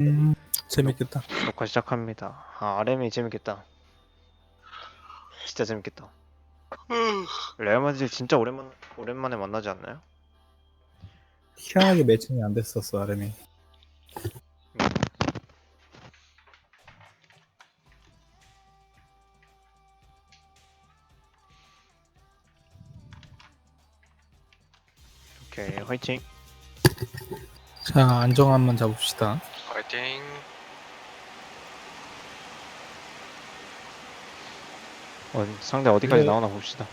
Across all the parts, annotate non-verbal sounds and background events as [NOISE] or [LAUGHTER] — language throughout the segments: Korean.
음, 재밌겠다. 녹화 시작합니다. 아, RM이 재밌겠다. 진짜 재밌겠다. 레알 마드리드 진짜 오랜만 오랜만에 만나지 않나요? 희한하게 매칭이 안 됐었어, RM이. 오케이, 화이팅. 자, 안정함만 잡읍시다. 파이팅 어, 상대 어디까지 네. 나오나 봅시다.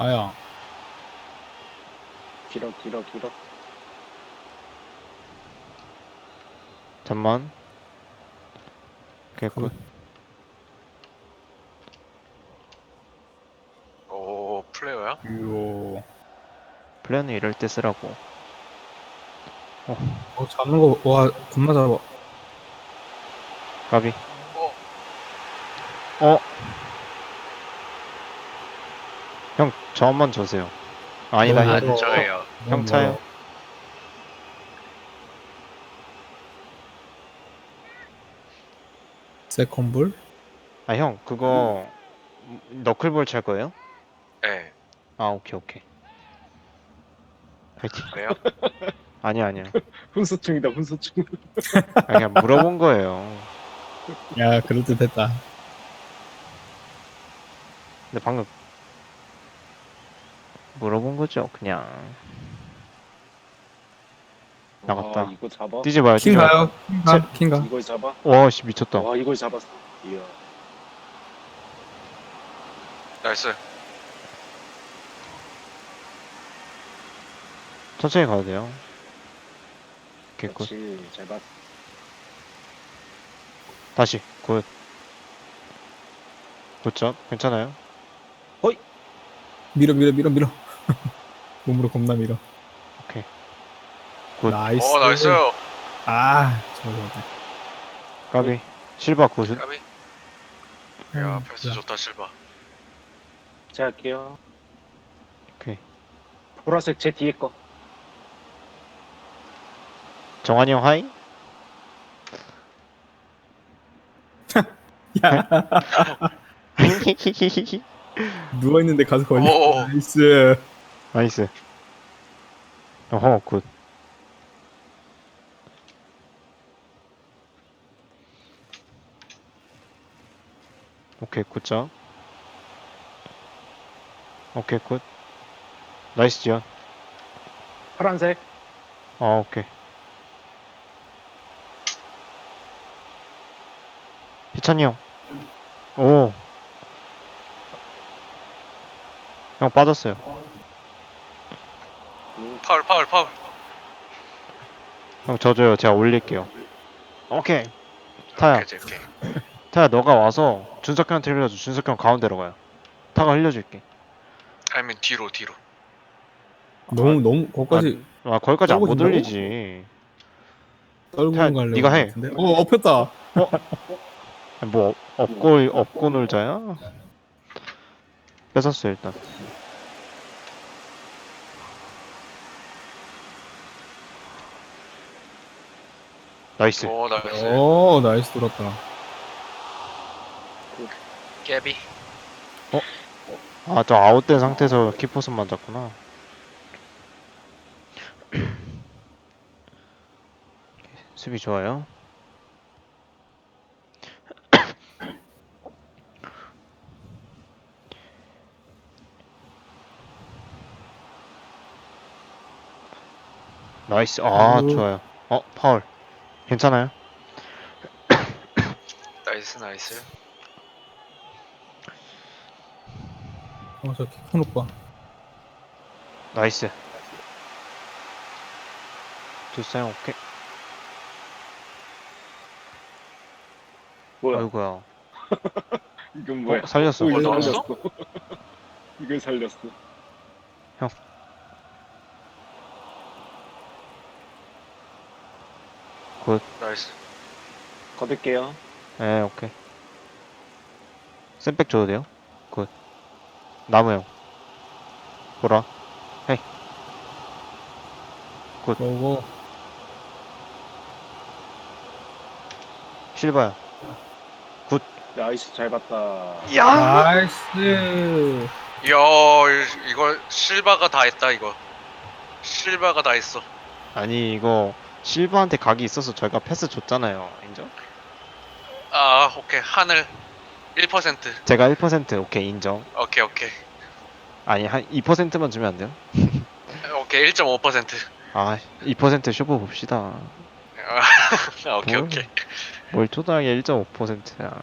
아야, 길어 길어 길어 잠만. 오케이, 굿. 오 이거. 플랜은 이럴 때 쓰라고. 어, 잡는 거, 와, 겁나 잡아. 가비. 어. 어. 형, 저 한 번 줘세요. 아니다, 어, 형. 이거- 안 저예요 형 차요. 세컨볼? 아, 형, 그거 너클볼 찰 거예요? 네 아, 오케이, 오케이. 파이팅. 그래요? [LAUGHS] 아니야, 아니야. [LAUGHS] 훈수충이다 훈수충 아, 그냥 물어본 거예요. 야, 그럴듯했다. 근데 방금 물어본 거죠, 그냥. 나갔다. 와, 이거 잡아 뛰지 마요, 뛰지 킹 마요. 가요? 킹 가? 킹 가? 이걸 잡아 와, 씨, 미쳤다. 와 이걸 잡았어 이야 나이스 천천히 가야 돼요. 그렇지 봤어 다시, 굿. 굿죠? 괜찮아요? 밀어, 밀어, 밀어, 밀어. [LAUGHS] 몸으로 겁나 밀어. 오케이. 굿. 나이스. 오 나이스 아, 저거. 까비. 실바 굿. 까비 음, 야 패스 좋다 실바 제가 할게요 오케이. 보라색 제 뒤에 거 정한이 형 하이? 야, [LAUGHS] 누워 있는데 가서 걸려. 오. 나이스. 나이스. 어허, 굿. 오케이, 굿죠. 오케이, 굿. 나이스 지연. 파란색 아, 오케이. 찬이 형. 오. 형 빠졌어요. 파울 파울 파울 형 져줘요. 제가 올릴게요. 오케이. 타야, 오케이 오케이 타야 너가 와서 준석 형한테 흘려줘. 준석 형 가운데로 가요. 타가 흘려줄게. 아니면 뒤로 뒤로 너무, 너무, 거기까지 아 거기까지 안 떨고 못 준다고? 올리지. 떨고 타, 가려고. 네가 해. 어, 엎혔다. [LAUGHS] 뭐 업- 업고 업고 놀자야? 뺏었어 일단. 나이스. 오 나이스 오, 나이스 돌았다. 깨비 아 저 아웃된 상태에서 키포스 맞았구나. [CLEARS THROAT] 수비 좋아요. 나이스. 아 오. 좋아요. 어 파울. 괜찮아요? [COUGHS] 나이스 나이스 어, 저 키큰 오빠. 나이스. 두사형 오케이. 뭐야 아이고야. [LAUGHS] 이건 뭐야 어, 살렸어. 오, 이걸 어, 살렸어 [LAUGHS] 이걸 살렸어 나이스 거둘게요 네, 오케이. 샌백 줘도 돼요? 굿. 나무 형. 보라. 오고 실바야. 나이스 잘 봤다. 나이스 이야 이거 실바가 다 했다 이거. 실바가 다 했어. 아니 이거 실바한테 각이 있어서 저희가 패스 줬잖아요. 인정? 아 오케이 하늘 1% 제가 1% 오케이 인정. 오케이 오케이 아니 한 2%만 주면 안 돼요? [LAUGHS] 오케이 1.5% 아, 2% 쇼부 봅시다. 아, [LAUGHS] 오케이 뭘. 오케이 뭘 초등학교 1.5%야.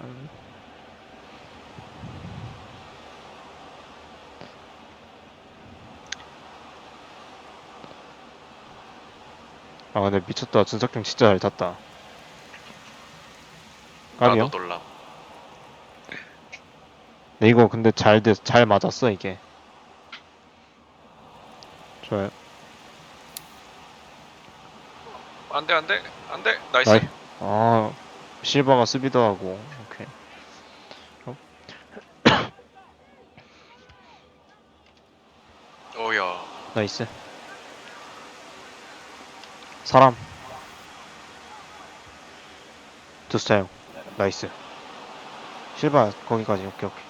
아, 근데 미쳤다. 준석형 진짜 잘 탔다. 까비요? 나도 놀라. 네, 이거 근데 잘, 돼, 잘 맞았어, 이게. 좋아요. 안돼 안돼 안돼 나이스. 나이. 아, 실버가 수비도 하고. 오케이. 오야 나이스. 사람. 두스타형. 나이스. 실바, 거기까지. 오케이, 오케이.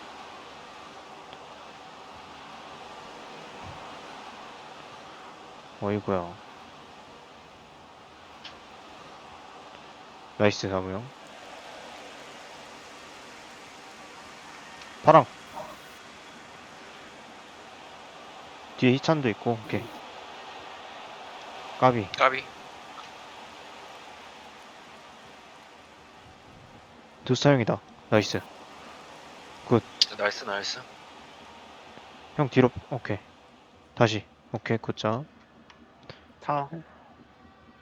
어이구야. 나이스, 사무형. 파랑. 뒤에 희찬도 있고, 오케이. 까비. 까비. 두스타형이다. 나이스. 나이스 나이스. 형 뒤로 오케이 다시 오케이 굿자 타.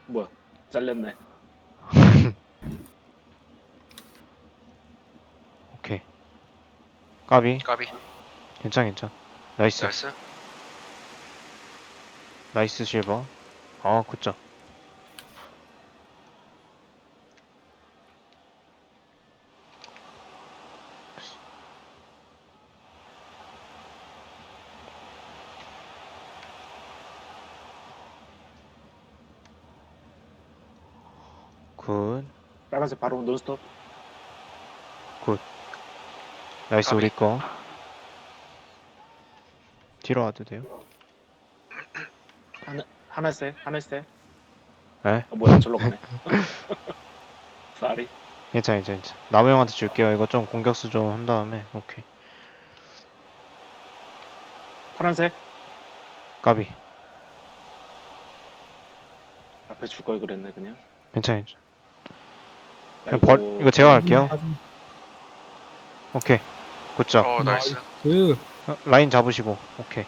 뭐야? 잘렸네. [LAUGHS] 오케이 까비 까비. 괜찮 괜찮 나이스 나이스. 나이스 실버 아 굿자 굿 빨간색 바로 논스톱. 나이스. 우리 거 뒤로 와도 돼요? 하늘색 하늘색. 에? 아, 뭐야? 절로 가네. [LAUGHS] 쌀이. 괜찮아 괜찮아 괜찮아 나무 형한테 줄게요 이거 좀 공격수 좀 한 다음에 오케이 파란색. 까비 앞에 줄 걸 그랬네 그냥. 괜찮아 괜찮아 그냥. 벌 이거 제가 할게요. 오케이. 굿자 어 나이스. 그 어, 라인 잡으시고. 오케이.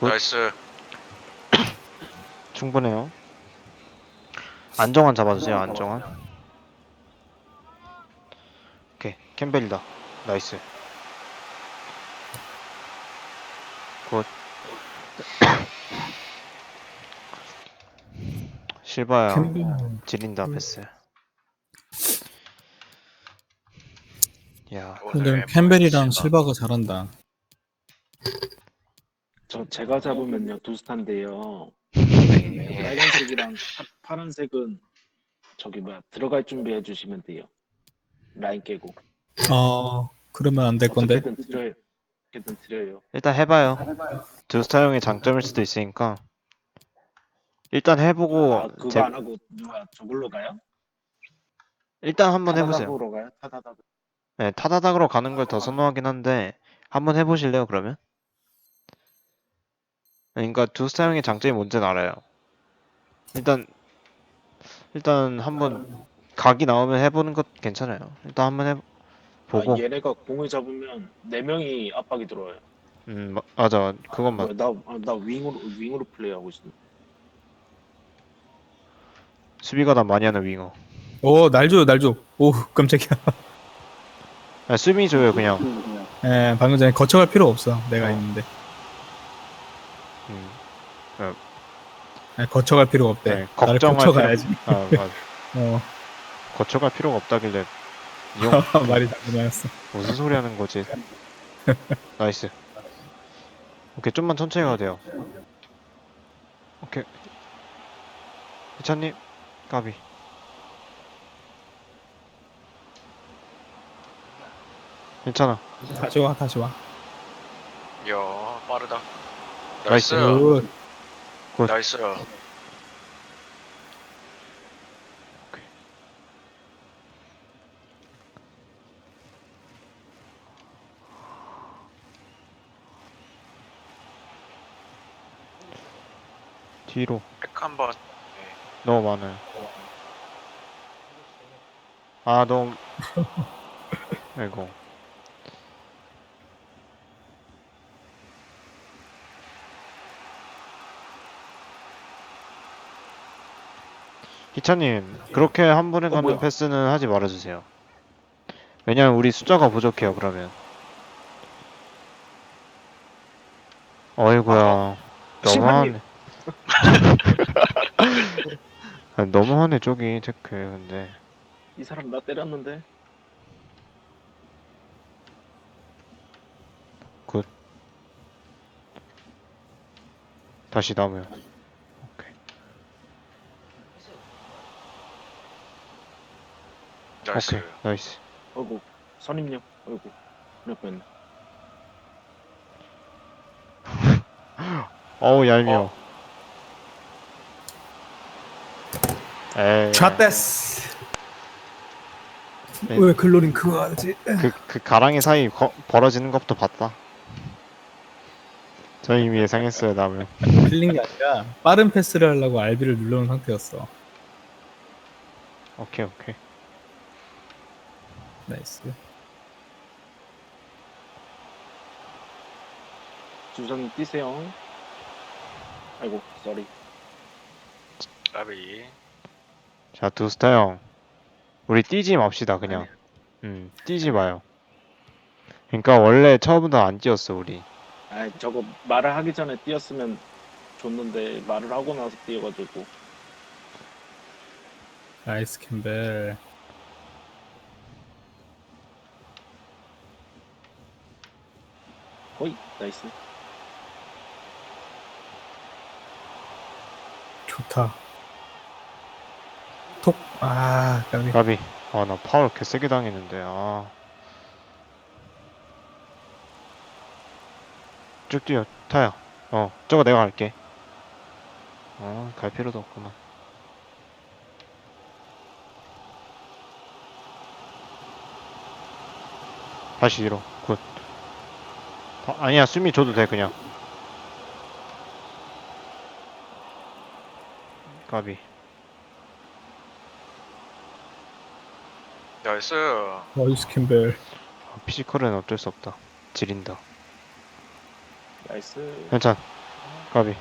굿. 나이스. [COUGHS] 충분해요. 안정환 잡아주세요 안정환. 오케이. 캠벨이다. 나이스. 굿. [COUGHS] 실바야. 캠벨. 지린다 패스 야 근데 캠벨이랑 실바. 실바가 잘한다 저 제가 잡으면요 두스탄데요. 네. 빨간색이랑 파, 파란색은 저기 뭐야 들어갈 준비해 주시면 돼요. 라인 깨고. 어 그러면 안 될 건데 어떻게든 드려요. 어떻게든 드려요. 일단 해봐요 두스타 형의 장점일 수도 있으니까 일단 해보고 아 그거 제- 안 하고 누가 저걸로 가요? 일단 한번 해보세요 타다닥으로 가요? 타다닥. 네, 타다닥으로 가는 걸 더 선호하긴 한데 한번 해보실래요 그러면? 그러니까 두 스타 형의 장점이 뭔지는 알아요. 일단 일단 한번 각이 나오면 해보는 것 괜찮아요. 일단 한번 해 보고 아, 얘네가 공을 잡으면 네 명이 압박이 들어와요. 음 마- 맞아 그건 맞. 뭐야, 나, 아, 나 윙으로 윙으로 플레이하고 있어. 수비가 다 많이 하는 윙어. 오 날 줘요 날줘 오 [LAUGHS] 깜짝이야 아, 수비 줘요 그냥. 예 방금 전에 거쳐갈 필요 없어 내가 어. 있는데 음, 예, 거쳐갈 필요가 없대 네, 나를 걱정할 거쳐가야지 아 맞아. [LAUGHS] 어 거쳐갈 필요가 없다길래 [LAUGHS] 이용 말이 나였어 무슨 소리 하는 거지? [LAUGHS] 나이스. 오케이 좀만 천천히 가도 돼요 오케이 이찬님 까비 괜찮아 다시 와 다시 와 이야 빠르다. 나이스. 나이스. 굿. 굿. 나이스. 뒤로 백 한번. 너무 많아요 아 너무 [LAUGHS] 아이고 기차님 그렇게 한 번에 어, 가는 뭐야? 패스는 하지 말아주세요. 왜냐면 우리 숫자가 부족해요 그러면. 어이구야. 너무하네. 아, 너무하네 저기 [LAUGHS] 체크 근데. 이 사람 나 때렸는데? 다시 남으요 오케이 나이스. 나이스. 어이구 선임령 어이구 그럴 뻔했네. 어우 얄미워. 어. 에이. 잣데스! 네. 왜 글로린 그거 하지? 그, 그 가랑이 사이 거, 벌어지는 것부터 봤다. 저 이미 예상했어요 남은 빌린 게 아니라 빠른 패스를 하려고 RB를 눌러놓은 상태였어. 오케이 오케이 나이스. 주성이 뛰세요. 아이고 쏘리. 까비. 자 두스타 형. 우리 뛰지 맙시다 그냥. 음 뛰지 마요. 그러니까 원래 처음부터 안 뛰었어 우리. 아 저거 말을 하기 전에 뛰었으면 좋는데 말을 하고 나서 뛰어가지고. 나이스 캠벨 어이 나이스. 좋다. 톡 아 까비. 가비. 아 나 파울 개 세게 당했는데 아. 쭉 뛰어. 타야. 어 저거 내가 갈게. 어갈 필요도 없구나 다시 뒤로 굿 아, 아니야 수미 줘도 돼 그냥. 가비. 나이스. 나이스 캠벨. 아, 피지컬은 어쩔 수 없다. 지린다. 나이스. 괜찮. 가비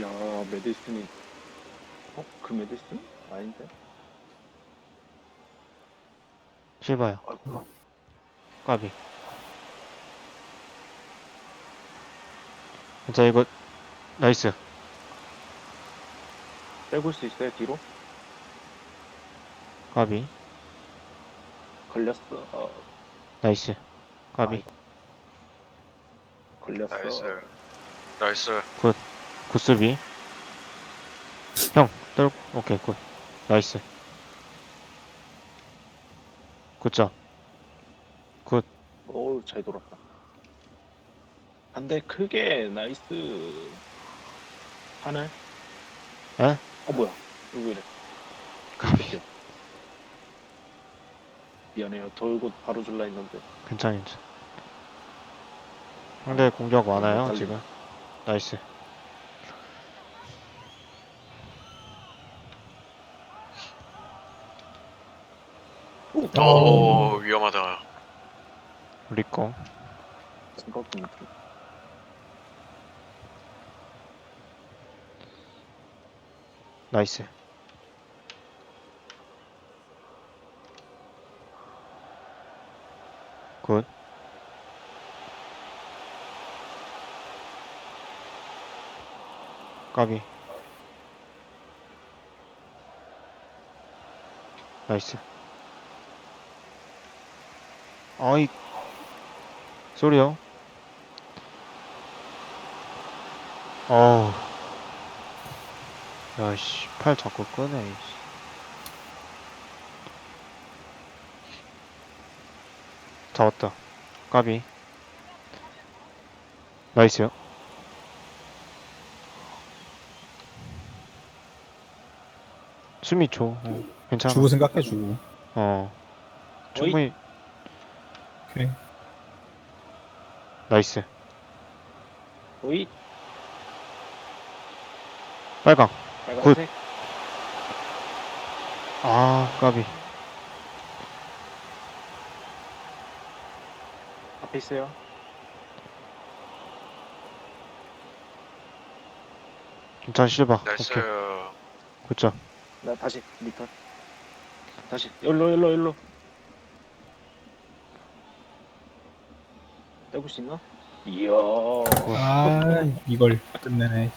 야 메디슨이 어? 그 메디슨? 아닌데? 실바야 아이고 까비 자 이거 나이스 빼볼 수 있어요 뒤로? 까비 걸렸어 어, 나이스 까비 걸렸어 나이스. 나이스. 굿 수비 형 떨, 오케이 굿. 나이스. 굿자 오우 잘 돌았다. 한대 크게 나이스. 하늘? 에? 어 뭐야? 누구 이래? 까비 미안해요. 돌고 바로 줄라 했는데. 괜찮아 상대 공격 많아요. 지금. 나이스 오 위험하다. 우리 거 생각도 못 해 나이스 굿 까비. 나이스. 아이. 쏘리요. 어우. 야씨, 팔 자꾸 끄네. 이씨. 잡았다. 까비. 나이스요. 숨이 줘. 어, 괜찮아. 주고 생각해 주고. 어. 충분히. 오케이. 나이스. 오이 빨강. 빨간색 아, 까비. 앞에 있어요. 괜찮아, 실바. 나이스. 오케이. 굿자. 나 다시 리턴. 다시 열로 열로 열로. 떼볼 수 있나? 이야. 아 이걸 끝내네.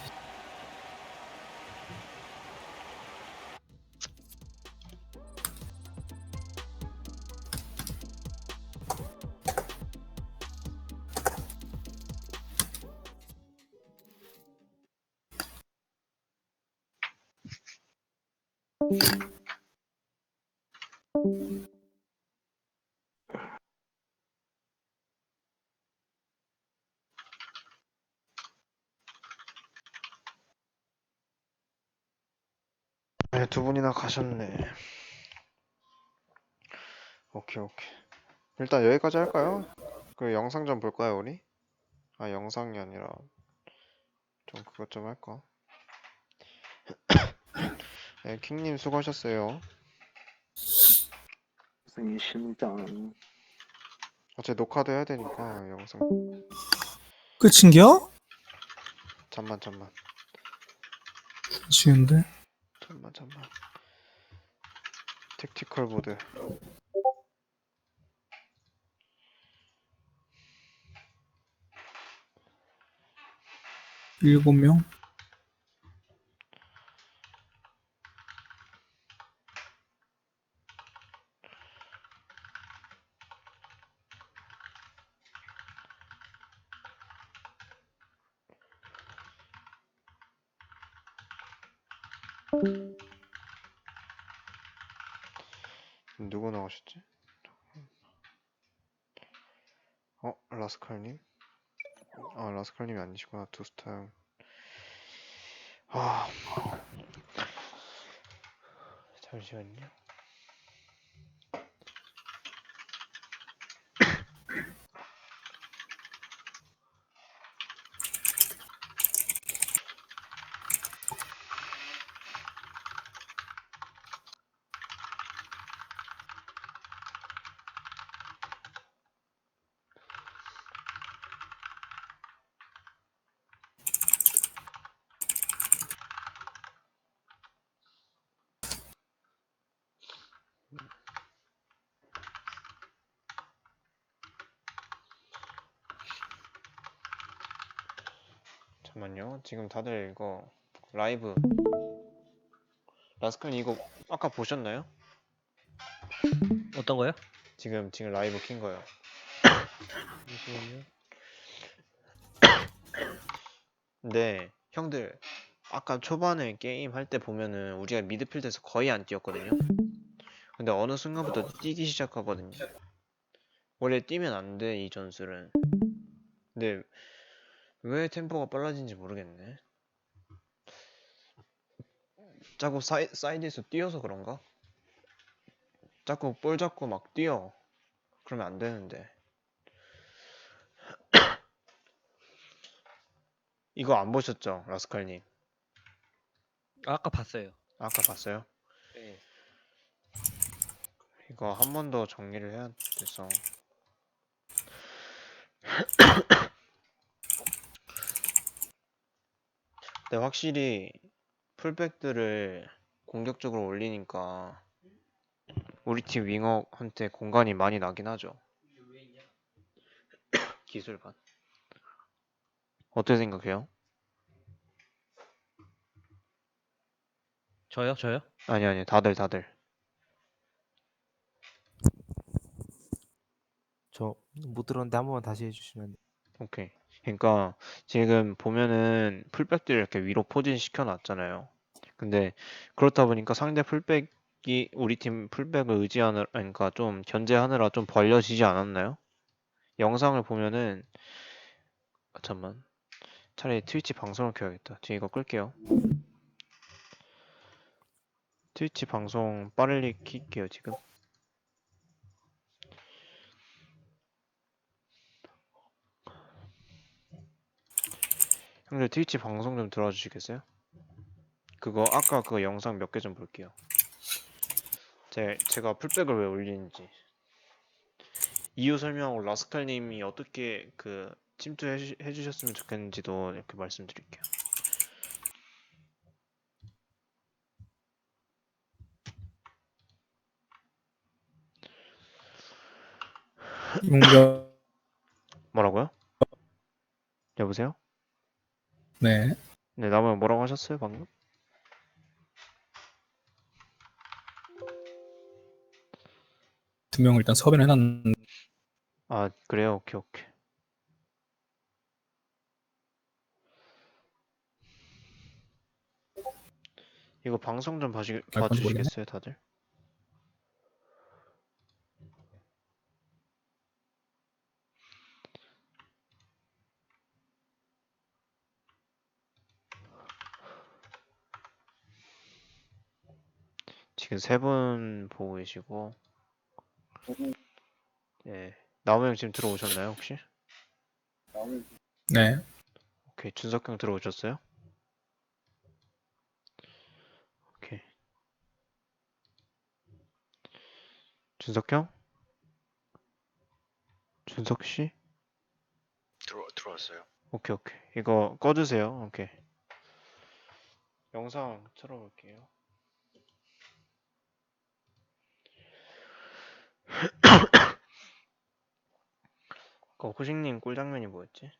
가셨네. 오케이, 오케이. 일단 여기까지 할까요? 그 영상 좀 볼까요, 우리? 아, 영상이 아니라 좀 그것 좀 할까? [COUGHS] 네, 킹님 수고하셨어요. 선생님 심장. 어차피 녹화도 해야 되니까 영상 끝인겨? 잠만 잠만 쉬운데? 잠만 잠만 택티컬 보드 일곱 명? 누구 나오셨지? 어? 라스칼님? 아 라스칼님이 아니시구나 두스타 형 아... 잠시만요 잠만요. 지금 다들 이거 라이브. 라스칼님 이거 아까 보셨나요? 어떤 거요? 지금 지금 라이브 킨 거요. 잠시만요. 근데 형들. 아까 초반에 게임 할 때 보면은 우리가 미드필드에서 거의 안 뛰었거든요. 근데 어느 순간부터 뛰기 시작하거든요. 원래 뛰면 안 돼 이 전술은. 근데 왜 템포가 빨라진지 모르겠네 자꾸 사이, 사이드에서 뛰어서 그런가? 자꾸 볼 잡고 막 뛰어 그러면 안 되는데 [COUGHS] 이거 안 보셨죠 라스칼님 아까 봤어요. 아까 봤어요? 네. 이거 한 번 더 정리를 해야 돼서 근데 확실히 풀백들을 공격적으로 올리니까 우리 팀 윙어한테 공간이 많이 나긴 하죠 [COUGHS] 기술관 어떻게 생각해요? 저요? 저요? 아니 아니 다들 다들 저 못 들었는데 한 번만 다시 해주시면 오케이 그러니까 지금 보면은 풀백들을 이렇게 위로 포진 시켜 놨잖아요. 근데 그렇다 보니까 상대 풀백이 우리 팀 풀백을 의지하느라 그러니까 좀 견제하느라 좀 벌려지지 않았나요? 영상을 보면은 아, 잠만. 차라리 트위치 방송을 켜야겠다. 지금 이거 끌게요. 트위치 방송 빠르게 킬게요 지금 형들 트위치 방송 좀 들어와 주시겠어요? 그거 아까 그 영상 몇 개 좀 볼게요. 제, 제가 풀백을 왜 올리는지 이유 설명하고 라스칼님이 어떻게 그 침투해 주- 해주셨으면 좋겠는지도 이렇게 말씀드릴게요. 뭔가 뭐라고요? 여보세요? 네 네, 나무 뭐라고 하셨어요 방금? 두 명을 일단 섭외를 해놨는데 아 그래요? 오케이 오케이. 이거 방송 좀 봐주, 모르겠네. 봐주시겠어요 다들? 지금 세 분 보고 계시고. 네 나무 형 지금 들어오셨나요 혹시? 네. 오케이. 준석 형 들어오셨어요? 오케이. 준석 형? 준석 씨? 들어 들어왔어요. 오케이 오케이. 이거 꺼주세요. 오케이. 영상 틀어볼게요 [COUGHS] 그 호식님 꿀장면이 뭐였지?